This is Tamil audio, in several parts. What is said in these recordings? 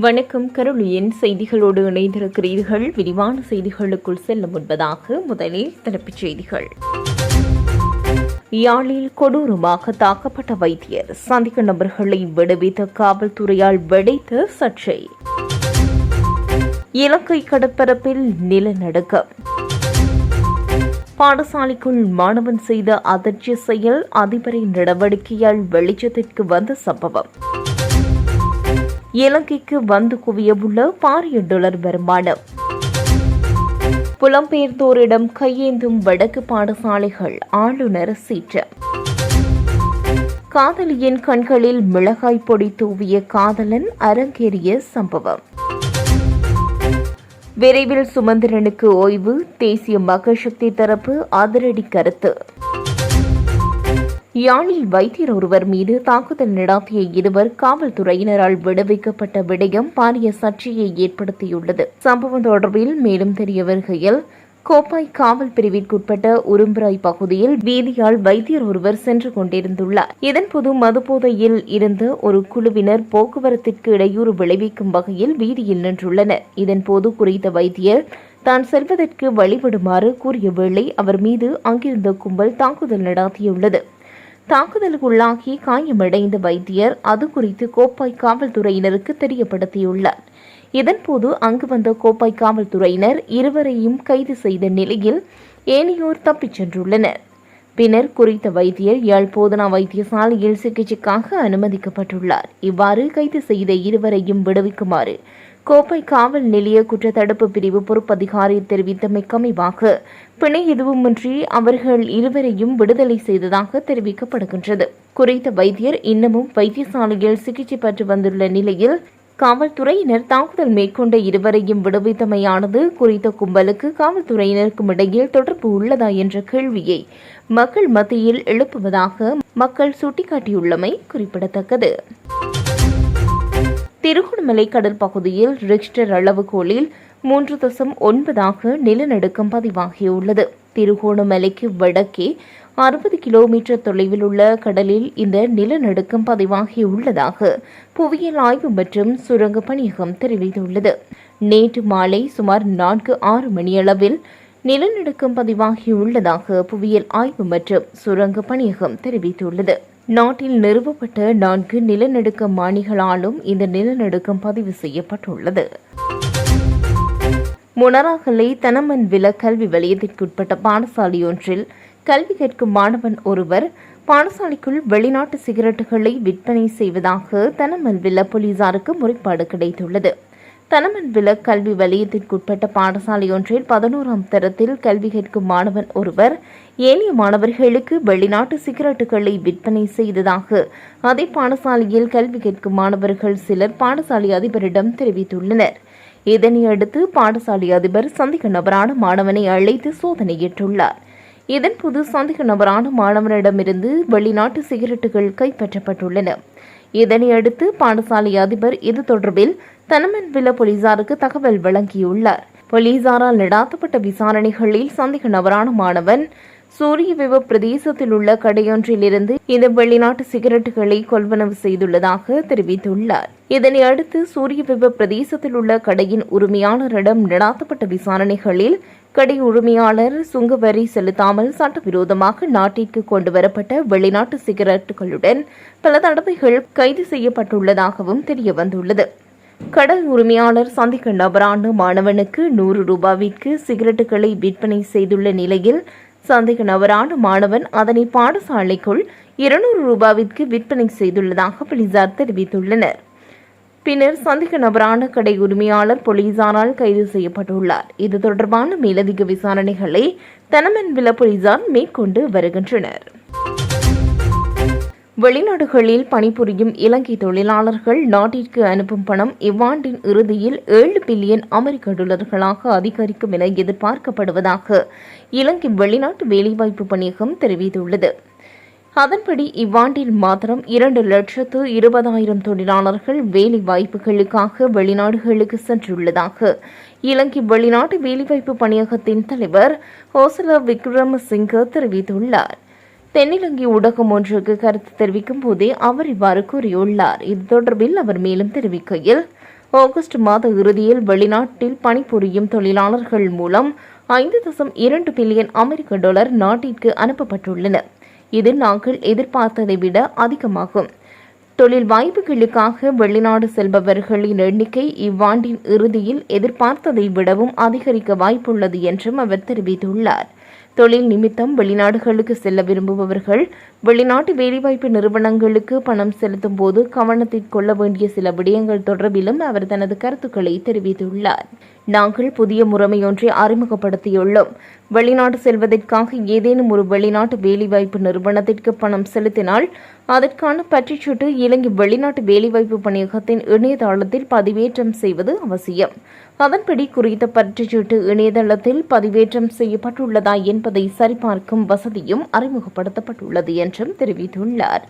வணக்கம். கருளியின் செய்திகளோடு இணைந்திருக்கிறீர்கள். விரிவான செய்திகளுக்குள் செல்ல முன்பதாக முதலில் தலைப்புச் செய்திகள். யாழில் கொடூரமாக தாக்கப்பட்ட வைத்தியர் சந்திக்க நபர்களை விடுவித்த காவல்துறையால் வெடித்த சர்ச்சை. இலங்கை கடற்பரப்பில் நிலநடுக்கம். பாடசாலைக்குள் மாணவன் செய்த அதிர்ச்சி செயல் அதிபரின் நடவடிக்கையால் வெளிச்சத்திற்கு வந்த சம்பவம். இலங்கைக்கு வந்து குவியவுள்ள பாரிய டாலர் வருமானம். புலம்பெயர்ந்தோரிடம் கையேந்தும் வடக்கு பாடசாலைகள் ஆளுநர் சீற்றம். காதலியின் கண்களில் மிளகாய் பொடி தூவிய காதலன் அரங்கேறிய சம்பவம். விரைவில் சுமந்திரனுக்கு ஓய்வு தேசிய மக்கள் சக்தி தரப்பு அதிரடி கருத்து. யாழில் வைத்தியர் ஒருவர் மீது தாக்குதல் நடாத்திய இருவர் காவல்துறையினரால் விடுவிக்கப்பட்ட விடயம் பாரிய சர்ச்சையை ஏற்படுத்தியுள்ளது. சம்பவம் தொடர்பில் மேலும் தெரிய வருகையில் கோப்பாய் காவல் பிரிவிற்குட்பட்ட உரும்பிராய் பகுதியில் வீதியால் வைத்தியர் ஒருவர் சென்று கொண்டிருந்துள்ளார். இதன்போது மதுபோதையில் இருந்து ஒரு குழுவினர் போக்குவரத்திற்கு இடையூறு விளைவிக்கும் வகையில் வீதியில் நின்றுள்ளனர். இதன்போது குறித்த வைத்தியர் தான் செல்வதற்கு வழிபடுமாறு கூறிய வேளை அவர் மீது அங்கிருந்த கும்பல் தாக்குதல் நடாத்தியுள்ளது. தாக்குதலுக்குள்ளாகி காயமடைந்த வைத்தியர் அது குறித்து கோப்பாய் காவல்துறையினருக்கு தெரியப்படுத்தியுள்ளார். இதன்போது அங்கு வந்த கோப்பாய் காவல்துறையினர் இருவரையும் கைது செய்த நிலையில் ஏனையோர் தப்பிச் சென்றுள்ளனர். பின்னர் குறித்த வைத்தியர் யாழ் போதனா வைத்தியசாலையில் சிகிச்சைக்காக அனுமதிக்கப்பட்டுள்ளார். இவ்வாறு கைது செய்த இருவரையும் விடுவிக்குமாறு கோப்பை காவல் நிலைய குற்றத்தடுப்பு பிரிவு பொறுப்பதிகாரி தெரிவித்தமைக்கமைவாக பிணை எதுவுமின்றி அவர்கள் இருவரையும் விடுதலை செய்ததாக தெரிவிக்கப்படுகின்றது. குறித்த வைத்தியர் இன்னமும் வைத்தியசாலையில் சிகிச்சை பெற்று வந்துள்ள நிலையில் காவல்துறையினர் தாக்குதல் மேற்கொண்ட இருவரையும் விடுவித்தமையானது குறித்த கும்பலுக்கு காவல்துறையினருக்கும் இடையில் தொடர்பு உள்ளதா என்ற கேள்வியை மக்கள் மத்தியில் எழுப்புவதாக மக்கள் சுட்டிக்காட்டியுள்ளமை குறிப்பிடத்தக்கது. திருகோணமலை கடல் பகுதியில் ரிக்டர் அளவுகோலில் மூன்று தசம் ஒன்பதாக நிலநடுக்கம் பதிவாகியுள்ளது. திருகோணமலைக்கு வடக்கே அறுபது கிலோமீட்டர் தொலைவில் உள்ள கடலில் இந்த நிலநடுக்கம் பதிவாகியுள்ளதாக புவியியல் ஆய்வு மற்றும் சுரங்க பணியகம் தெரிவித்துள்ளது. நேற்று மாலை சுமார் நான்கு ஆறு மணியளவில் நிலநடுக்கம் பதிவாகியுள்ளதாக புவியியல் ஆய்வு மற்றும் சுரங்க பணியகம் தெரிவித்துள்ளது. நாட்டில் நிறுவப்பட்ட நான்கு நிலநடுக்க மாணிகளாலும் இந்த நிலநடுக்கம் பதிவு செய்யப்பட்டுள்ளது. முனராகலை தனமன் வில கல்வி வலயத்திற்குட்பட்ட பாடசாலையொன்றில் கல்வி கற்கும் மாணவன் ஒருவர் பாடசாலைக்குள் வெளிநாட்டு சிகரெட்டுகளை விற்பனை செய்வதாக தனமல் வில்ல போலீசாருக்கு முறைப்பாடு கிடைத்துள்ளது. தனமன்வில கல்வி வலயத்திற்குட்பட்ட பாடசாலையொன்றில் பதினோராம் தரத்தில் கல்வி கேட்கும் மாணவன் ஒருவர் ஏனைய மாணவர்களுக்கு வெளிநாட்டு சிகரெட்டுகளை விற்பனை செய்ததாக அதே பாடசாலையில் கல்வி கேட்கும் மாணவர்கள் சிலர் பாடசாலை அதிபரிடம் தெரிவித்துள்ளனர். இதனையடுத்து பாடசாலை அதிபர் சந்திக்க நபரான மாணவனை அழைத்து சோதனையிட்டுள்ளார் இதன்போது சந்திக்க நபரான மாணவனிடமிருந்து வெளிநாட்டு சிகரெட்டுகள் கைப்பற்றப்பட்டுள்ளன. இதனையடுத்து பாடசாலை அதிபர் இது தொடர்பில் தனமன் வில போலீசாருக்கு தகவல் வழங்கியுள்ளார். போலீசாரால் நடாத்தப்பட்ட விசாரணைகளில் சந்தேக நபரான மாணவன் சூரிய விவ பிரதேசத்தில் உள்ள கடையொன்றிலிருந்து இந்த வெளிநாட்டு சிகரெட்டுகளை கொள்வனவு செய்துள்ளதாக தெரிவித்துள்ளார். இதனை அடுத்து சூரிய விவ பிரதேசத்தில் உள்ள கடையின் உரிமையாளரிடம் நடாத்தப்பட்ட விசாரணைகளில் கடை உரிமையாளர் சுங்க வரி செலுத்தாமல் சட்டவிரோதமாக நாட்டிற்கு கொண்டு வரப்பட்ட வெளிநாட்டு சிகரெட்டுகளுடன் பல தடவைகள் கைது செய்யப்பட்டுள்ளதாகவும் தெரியவந்துள்ளது. கடல் உரிமையாளர் சந்திக்க நபரான மாணவனுக்கு நூறு ரூபாவிற்கு சிகரெட்டுகளை விற்பனை செய்துள்ள நிலையில் சந்தேக நபரான மாணவன் அதனை பாடசாலைக்குள் இருநூறு ரூபாவிற்கு விற்பனை செய்துள்ளதாக போலீசார் தெரிவித்துள்ளனர். பின்னர் சந்தேக நபரான கடை உரிமையாளர் போலீசாரால் கைது செய்யப்பட்டுள்ளார். இது தொடர்பான மேலதிக விசாரணைகளை தனமன் வில போலீசார் மேற்கொண்டு வருகின்றனர். வெளிநாடுகளில் பணிபுரியும் இலங்கை தொழிலாளர்கள் நாட்டிற்கு அனுப்பும் பணம் இவ்வாண்டின் இறுதியில் ஏழு பில்லியன் அமெரிக்க டாலர்களாக அதிகரிக்கும் என எதிர்பார்க்கப்படுவதாக இலங்கை வெளிநாட்டு வேலைவாய்ப்பு பணியகம் தெரிவித்துள்ளது. அதன்படி இவ்வாண்டில் மாத்திரம் இரண்டு லட்சத்து இருபதாயிரம் தொழிலாளர்கள் வேலை வாய்ப்புகளுக்காக வெளிநாடுகளுக்கு சென்றுள்ளதாக. இலங்கை வெளிநாட்டு வேலைவாய்ப்பு பணியகத்தின் தலைவர் ஹோசலா விக்ரமசிங்க தெரிவித்துள்ளார். தென்னிலங்கை ஊடகம் ஒன்றுக்கு கருத்து தெரிவிக்கும் போதே அவர் இவ்வாறு கூறியுள்ளார். இது தொடர்பில் அவர் மேலும் தெரிவிக்கையில் ஆகஸ்ட் மாத இறுதியில் வெளிநாட்டில் பணிபுரியும் தொழிலாளர்கள் மூலம் ஐந்து தசம் இரண்டு பில்லியன் அமெரிக்க டாலர் நாட்டிற்கு அனுப்பப்பட்டுள்ளனர். இது நாங்கள் எதிர்பார்த்ததை விட அதிகமாகும். தொழில் வாய்ப்புகளுக்காக வெளிநாடு செல்பவர்களின் எண்ணிக்கை இவ்வாண்டின் இறுதியில் எதிர்பார்த்ததை விடவும் அதிகரிக்க வாய்ப்புள்ளது என்றும் அவர் தெரிவித்துள்ளார். தொழில் நிமித்தம் வெளிநாடுகளுக்கு செல்ல விரும்புபவர்கள் வெளிநாட்டு வேலைவாய்ப்பு நிறுவனங்களுக்கு பணம் செலுத்தும் போது கவனத்தில் கொள்ள வேண்டிய சில விடயங்கள் தொடர்பிலும் அவர் தனது கருத்துக்களை தெரிவித்துள்ளார். நாங்கள் புதிய முறைமையொன்றை அறிமுகப்படுத்தியுள்ளோம். வெளிநாடு செல்வதற்காக ஏதேனும் ஒரு வெளிநாட்டு வேலைவாய்ப்பு நிறுவனத்திற்கு பணம் செலுத்தினால் அதற்கான பற்றிச்சீட்டு இலங்கை வெளிநாட்டு வேலைவாய்ப்பு பணியகத்தின் இணையதளத்தில் பதிவேற்றம் செய்வது அவசியம். அதன்படி குறித்த பற்றுச்சீட்டு இணையதளத்தில் பதிவேற்றம் செய்யப்பட்டுள்ளதா என்பதை சரிபார்க்கும் வசதியும் அறிமுகப்படுத்தப்பட்டுள்ளது என்றும் தெரிவித்துள்ளார்.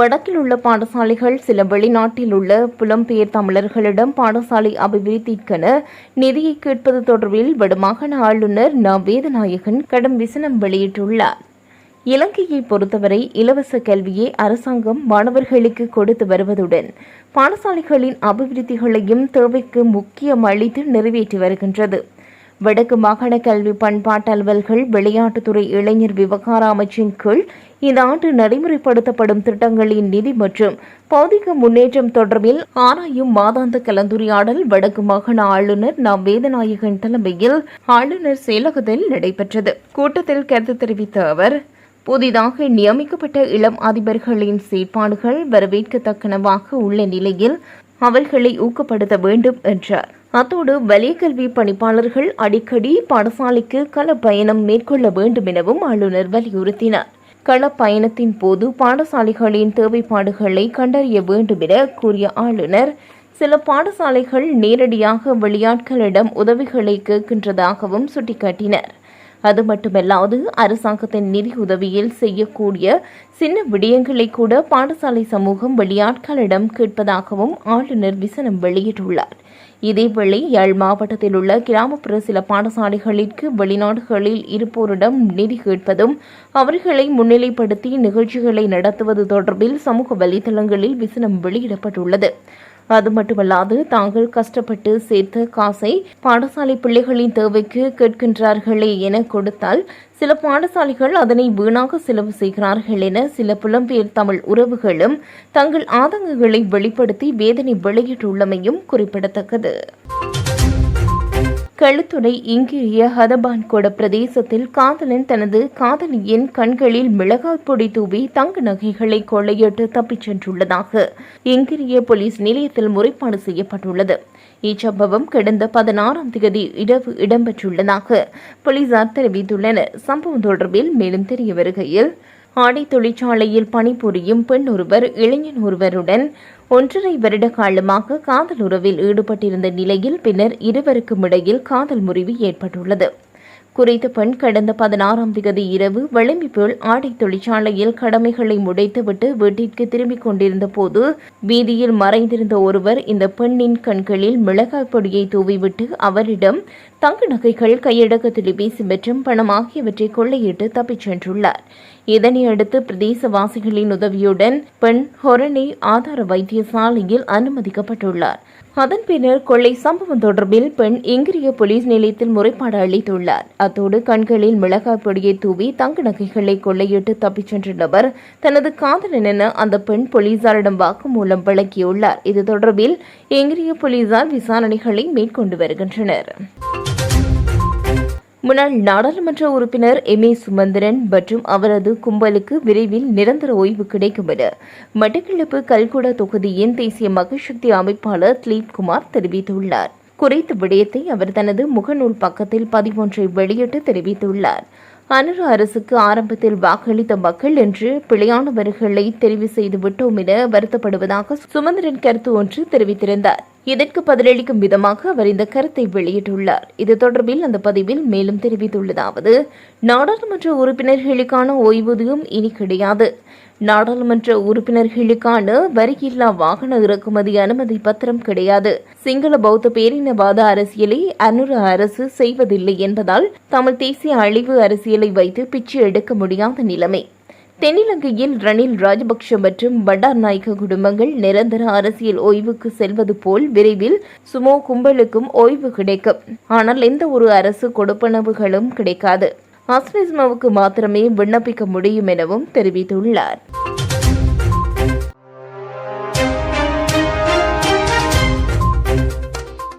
வடக்கில் உள்ள பாடசாலைகள் சில வெளிநாட்டில் உள்ள புலம்பெயர் தமிழர்களிடம் பாடசாலை அபிவிருத்திக்கென நிதியை கேட்பது தொடர்பில் வடமாகாண ஆளுநர் ந வேதநாயகன் கடும் விசனம் வெளியிட்டுள்ளார். இலங்கையை பொறுத்தவரை இலவச கல்வியை அரசாங்கம் மாணவர்களுக்கு கொடுத்து வருவதுடன் பாடசாலைகளின் அபிவிருத்திகளையும் தேவைக்கு முக்கியம் அளித்து நிறைவேற்றி வருகின்றது. வடக்கு மாகாண கல்வி பண்பாட்டு அலுவல்கள் விளையாட்டுத்துறை இளைஞர் விவகார அமைச்சின் கீழ் இந்த ஆண்டு நடைமுறைப்படுத்தப்படும் திட்டங்களின் நிதி மற்றும் பௌதிக முன்னேற்றம் தொடர்பில் ஆராயும் மாதாந்த கலந்துரையாடல் வடக்கு மாகாண ஆளுநர் நாம் வேதநாயகன் தலைமையில் ஆளுநர் செயலகத்தில் நடைபெற்றது. கூட்டத்தில் கருத்து தெரிவித்த அவர் புதிதாக நியமிக்கப்பட்ட இளம் அதிபர்களின் செயற்பாடுகள் வரவேற்கத்தக்கனவாக உள்ள நிலையில் அவர்களை ஊக்கப்படுத்த வேண்டும் என்றார். அத்தோடு வலிய பணிப்பாளர்கள் அடிக்கடி பாடசாலைக்கு கள பயணம் மேற்கொள்ள வேண்டும் எனவும் ஆளுநர் வலியுறுத்தினார். கள பயணத்தின் போது பாடசாலைகளின் தேவைப்பாடுகளை கண்டறிய வேண்டும் என கூறிய ஆளுநர் சில பாடசாலைகள் நேரடியாக வெளியாட்களிடம் உதவிகளை கேட்கின்றதாகவும் சுட்டிக்காட்டினர். அது மட்டுமல்லாது அரசாங்கத்தின் நிதி உதவியில் செய்யக்கூடிய சின்ன விடயங்களை கூட பாடசாலை சமூகம் வெளியாட்களிடம் கேட்பதாகவும் ஆளுநர் விசனம் வெளியிட்டுள்ளார். இதேவேளை யாழ் மாவட்டத்தில் உள்ள கிராமப்புற சில பாடசாலைகளிற்கு வெளிநாடுகளில் இருப்போரிடம் நிதி கேட்பதும் அவர்களை முன்னிலைப்படுத்தி நிகழ்ச்சிகளை நடத்துவது தொடர்பில் சமூக வலைதளங்களில் விசனம் வெளியிடப்பட்டுள்ளது. அது மட்டுமல்லாது தாங்கள் கஷ்டப்பட்டு சேர்த்த காசை பாடசாலை பிள்ளைகளின் தேவைக்கு கேட்கின்றார்களே என கொடுத்தால் சில பாடசாலைகள் அதனை வீணாக செலவு செய்கிறார்கள் என சில புலம்பெயர் தமிழ் உறவுகளும் தங்கள் ஆதங்கங்களை வெளிப்படுத்தி வேதனை வெளியிட்டுள்ளமையும் குறிப்பிடத்தக்கது. களுத்துறை இங்கிரிய ஹதபான்கோட பிரதேசத்தில் காதலன் தனது காதலியின் கண்களில் மிளகாய் பொடி தூவி தங்க நகைகளை கொள்ளையிட்டு தப்பிச் சென்றுள்ளதாக இங்கிரிய போலீஸ் நிலையத்தில் முறைப்பாடு செய்யப்பட்டுள்ளது. இச்சம்பவம் கடந்த பதினாறாம் தேதி இரவு இடம்பெற்றுள்ளதாக போலீசார் தெரிவித்துள்ளனர். சம்பவம் தொடர்பில் மேலும் தெரிய வருகையில் ஆடை தொழிற்சாலையில் பணிபுரியும் பெண் ஒருவர் இளைஞன் ஒருவருடன் ஒன்றரை வருட காலமாக காதல் உறவில் ஈடுபட்டிருந்த நிலையில் பின்னர் இருவருக்கும் இடையில் காதல் முறிவு ஏற்பட்டுள்ளது. குறித்த பெண் கடந்த பதினாறாம் தேதி இரவு போல் ஆடை தொழிற்சாலையில் கடமைகளை முடைத்துவிட்டு வீட்டிற்கு திரும்பிக் கொண்டிருந்த போது வீதியில் மறைந்திருந்த ஒருவர் இந்த பெண்ணின் கண்களில் மிளகாய் பொடியை தூவிவிட்டு அவரிடம் தங்க நகைகள் கையடக்க தொலைபேசி மற்றும் பணம் ஆகியவற்றை கொள்ளையிட்டு தப்பிச் சென்றுள்ளார் இதனையடுத்து பிரதேசவாசிகளின் உதவியுடன் பெண் ஹொரணி ஆதார வைத்தியசாலையில் அனுமதிக்கப்பட்டுள்ளார். அதன் பின்னர் கொள்ளை சம்பவம் தொடர்பில் பெண் இங்கிரிய போலீஸ் நிலையத்தில் முறைப்பாடு அளித்துள்ளார். அத்தோடு கண்களில் மிளகாய் பொடியை தூவி தங்க நகைகளை கொள்ளையிட்டு தப்பிச் சென்ற நபர் தனது காதலன் என அந்த பெண் போலீசாரிடம் வாக்குமூலம் வழங்கியுள்ளார். இது தொடர்பில் இங்கிரிய போலீசார் விசாரணைகளை மேற்கொண்டு வருகின்றனர். முன்னாள் நாடாளுமன்ற உறுப்பினர் எம் ஏ சுமந்திரன் மற்றும் அவரது கும்பலுக்கு விரைவில் நிரந்தர ஓய்வு கிடைக்கும் என மட்டக்களப்பு கல்குடா தொகுதியின் தேசிய மகசக்தி அமைப்பாளர் திலீப் குமார் தெரிவித்துள்ளார். குறித்த விடயத்தை அவர் தனது முகநூல் பக்கத்தில் பதிவொன்றை வெளியிட்டு தெரிவித்துள்ளார். அனுர அரசுக்கு ஆரம்பத்தில் வாக்களித்த மக்கள் என்று பிழையானவர்களை தெரிவு செய்து விட்டோம் என வருத்தப்படுவதாக சுமந்திரன் கருத்து ஒன்று தெரிவித்திருந்தார். இதற்கு பதிலளிக்கும் விதமாக அவர் இந்த கருத்தை வெளியிட்டுள்ளார். இது தொடர்பில் அந்த பதிவில் மேலும் தெரிவித்துள்ளதாவது நாடாளுமன்ற உறுப்பினர்களுக்கான ஓய்வூதியம் இனி கிடையாது. நாடாளுமன்ற உறுப்பினர்களுக்கான வரியில்லா வாகன இறக்குமதி அனுமதி பத்திரம் கிடையாது. சிங்கள பௌத்த பேரினவாத அரசியலை அனுர அரசு செய்வதில்லை என்பதால் தமிழ் தேசிய அழிவு அரசியலை வைத்து பிச்சு எடுக்க முடியாத நிலைமை. தென்னிலங்கையில் ரணில் ராஜபக்ஷ மற்றும் பண்டார் நாயக்க குடும்பங்கள் நிரந்தர அரசியல் ஓய்வுக்கு செல்வது போல் விரைவில் சுமோ கும்பலுக்கும் ஓய்வு கிடைக்கும். ஆனால் எந்த ஒரு அரசு கொடுப்பனவுகளும் கிடைக்காது. அஸ்மிஸ்மாவுக்கு மாத்திரமே விண்ணப்பிக்க முடியும் எனவும் தெரிவித்துள்ளார்.